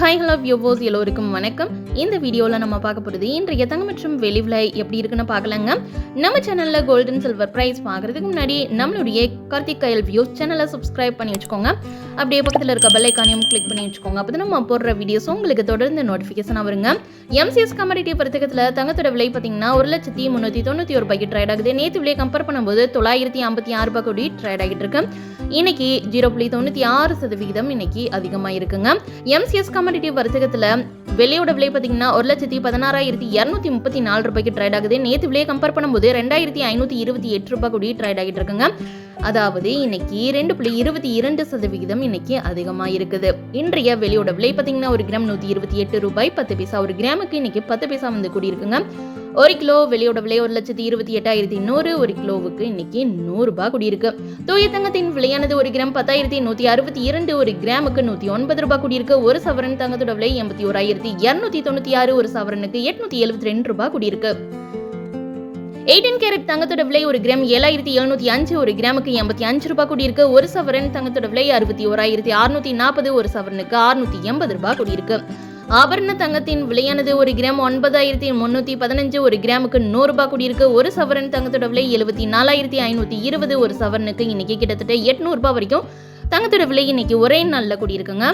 Hi hello வியூவோஸ் எல்லோருக்கும் வணக்கம். இந்த வீடியோவில் நம்ம பார்க்க போகிறது இன்றைய தங்கம் மற்றும் வெளி விலை எப்படி இருக்குன்னு பார்க்கலாங்க. நம்ம சேனலில் கோல்டன் சில்வர் ப்ரைஸ் பார்க்குறதுக்கு முன்னாடி நம்மளுடைய கார்த்திக் கயல் வியூ சேனலை சப்ஸ்கிரைப் பண்ணி வச்சுக்கோங்க. அப்படியே பக்கத்தில் இருக்க பெல்லைக்கானையும் கிளிக் பண்ணி வச்சுக்கோங்க. அப்போ நம்ம போடுற வீடியோஸ் உங்களுக்கு தொடர்ந்து நோட்டிஃபிகேஷனாக வருங்க. எம்சிஎஸ் கமாடிட்டி பரித்தகத்தில் தங்கத்தோட விலை பார்த்தீங்கன்னா ஒரு லட்சத்தி முந்நூற்றி தொண்ணூற்றி ஒரு ரூபாய்க்கு ட்ரேட் ஆகுது. நேற்று விலையை கம்பேர் பண்ணும்போது தொள்ளாயிரத்தி ஐம்பத்தி ஆறு ரூபாய் கோடி ட்ரேட் ஆகிட்டு இருக்கு. இன்னைக்கு ஜீரோ புள்ளி தொண்ணூற்றி ஆறு சதவிகிதம் இன்னைக்கு அதிகமாக இருக்குங்க எம்சிஎஸ் காமடிட்டி வர்த்தகத்தில் வெளியோட விலை பார்த்தீங்கன்னா ஒரு லட்சத்தி பதினாறாயிரத்தி இரநூத்தி முப்பத்தி நாலு ரூபாய்க்கு ட்ரேட் ஆகுது. நேற்று விலையை கம்பேர் பண்ணும்போது ரெண்டாயிரத்தி ஐநூற்றி இருபத்தி எட்டு ரூபாய் கூடி ட்ரேட் ஆகிட்டு இருக்குங்க. அதாவது இன்னைக்கு ரெண்டு புள்ளி இருபத்தி இரண்டு சதவிகிதம் இன்னைக்கு அதிகமாக இருக்குது. இன்றைய வெளியோட விலை பார்த்தீங்கன்னா ஒரு கிராம் நூற்றி இருபத்தி எட்டு ரூபாய் பத்து பைசா ஒரு கிராமுக்கு இன்னைக்கு பத்து பைசா வந்து கூடியிருக்குங்க. ஒரு கிலோ வெளியோட விலை ஒரு லட்சத்தி இருபத்தி எட்டாயிரத்தி நூறு ஒரு கிலோவுக்கு இன்னைக்கு நூறுரூபா கூடியிருக்கு. தூய தங்கத்தின் விலையானது ஒரு கிராம் பத்தாயிரத்தி நூற்றி அறுபத்தி இரண்டு ஒரு கிராமுக்கு நூற்றி ஒன்பது ரூபாய் கூடியிருக்கு. ஒரு சவரன் தங்கத்தோட விலை எண்பத்தி ஓராயிரத்தி இரநூத்தி தொண்ணூற்றி ஆறு ஒரு சவரனுக்கு எட்நூத்தி எழுபத்தி ரெண்டு ரூபாய் கூடியிருக்கு. எயிட்டீன் கேரட் தங்கத்தோட விலை ஒரு கிராம் ஏழாயிரத்தி எழுநூத்தி அஞ்சு ஒரு கிராமுக்கு எண்பத்தி அஞ்சு ரூபாய் கூடியிருக்கு. ஒரு சவரன் தங்கத்தோட விலை அறுபத்தி ஓராயிரத்தி அறுநூத்தி நாற்பது ஒரு சவரனுக்கு அறுநூத்தி எண்பது ரூபாய் கூடியிருக்கு. ஆபரண தங்கத்தின் விலையானது ஒரு கிராம் ஒன்பதாயிரத்தி முன்னூத்தி பதினஞ்சு ஒரு கிராமுக்கு நூறுரூபா கூடியிருக்கு. ஒரு சவரன் தங்கத்தோட விலை எழுபத்தி நாலாயிரத்தி ஐநூத்தி இருபது. ஒரு சவரனுக்கு இன்னைக்கு கிட்டத்தட்ட எட்நூறுபா வரைக்கும் தங்கத்தோட விலை இன்னைக்கு ஒரே நாளில் கூடியிருக்குங்க.